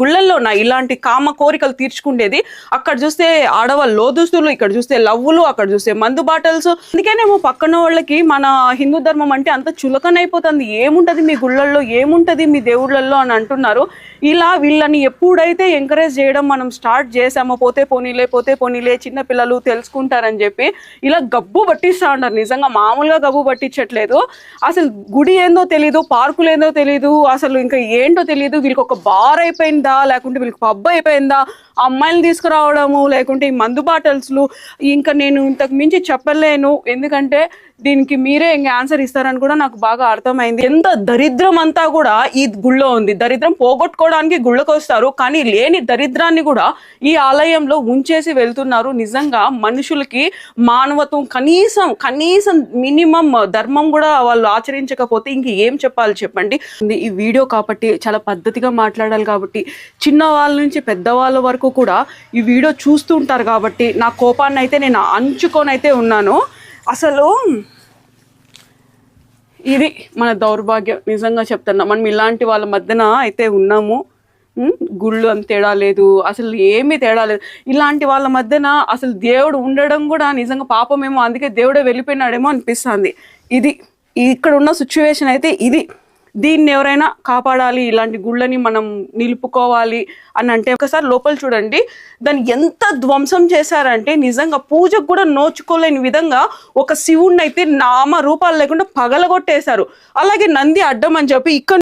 గుళ్ళల్లోనా ఇలాంటి కామ కోరికలు తీర్చుకుండేది. అక్కడ చూస్తే ఆడవాళ్ళు లోదుస్తులు ఇక్కడ చూస్తే లవ్వులు అక్కడ చూస్తే మందు బాటల్స్. అందుకేనేమో పక్కన వాళ్ళకి మన హిందూ ధర్మం అంటే అంత చులకనైపోతుంది. ఏముంటది మీ గుళ్ళల్లో? ఏముంటది మీ దేవుళ్ళల్లో అని అంటున్నారు. ఇలా వీళ్ళని ఎప్పుడైతే ఎంకరేజ్ చేయడం మనం స్టార్ట్ చేసామో పోతే పోనీలే పోతే పోనీలే చిన్న పిల్లలు తెలుసుకుంటారని చెప్పి ఇలా గబ్బు పట్టిస్తా ఉన్నారు. నిజంగా మామూలుగా గబ్బు పట్టించట్లేదు. అసలు గుడి ఏందో తెలీదు పార్కులు ఏందో తెలీదు అసలు ఇంకా ఏంటో తెలియదు వీళ్ళకి ఒక బార్ అయిపోయింది లేకుంటే వీళ్ళకి పబ్బు అయిపోయిందా? అమ్మాయిలు తీసుకురావడము లేకుంటే ఈ మందు బాటల్స్లు ఇంకా నేను ఇంతకు మించి చెప్పలేను. ఎందుకంటే దీనికి మీరే ఇంకా ఆన్సర్ ఇస్తారని కూడా నాకు బాగా అర్థమైంది. ఎంత దరిద్రం అంతా కూడా ఈ గుళ్ళో ఉంది. దరిద్రం పోగొట్టుకోవడానికి గుళ్ళకు వస్తారు. కానీ లేని దరిద్రాన్ని కూడా ఈ ఆలయంలో ఉంచేసి వెళ్తున్నారు. నిజంగా మనుషులకి మానవత్వం కనీసం కనీసం మినిమం ధర్మం కూడా వాళ్ళు ఆచరించకపోతే ఇంక ఏం చెప్పాలి చెప్పండి? ఈ వీడియో కాబట్టి చాలా పద్ధతిగా మాట్లాడాలి కాబట్టి చిన్న వాళ్ళ నుంచి పెద్దవాళ్ళ వరకు కూడా ఈ వీడియో చూస్తూ ఉంటారు కాబట్టి నా కోపాన్ని అయితే నేను అంచుకొని అయితే ఉన్నాను. అసలు ఇది మన దౌర్భాగ్యం. నిజంగా చెప్తున్నా మనం ఇలాంటి వాళ్ళ మధ్యన అయితే ఉన్నాము. గుళ్ళు అంత తేడా లేదు అసలు ఏమీ తేడా లేదు. ఇలాంటి వాళ్ళ మధ్యన అసలు దేవుడు ఉండడం కూడా నిజంగా పాపమేమో అందుకే దేవుడే వెళ్ళిపోయినాడేమో అనిపిస్తుంది. ఇది ఇక్కడ ఉన్న సిచ్యువేషన్ అయితే ఇది. దీన్ని ఎవరైనా కాపాడాలి ఇలాంటి గుళ్ళని మనం నిలుపుకోవాలి అని అంటే ఒకసారి లోపల చూడండి. దాన్ని ఎంత ధ్వంసం చేశారంటే నిజంగా పూజకు కూడా నోచుకోలేని విధంగా ఒక శివుణ్ణి అయితే నామ రూపాలు లేకుండా పగలగొట్టేశారు. అలాగే నంది అడ్డం అని చెప్పి ఇక్కడ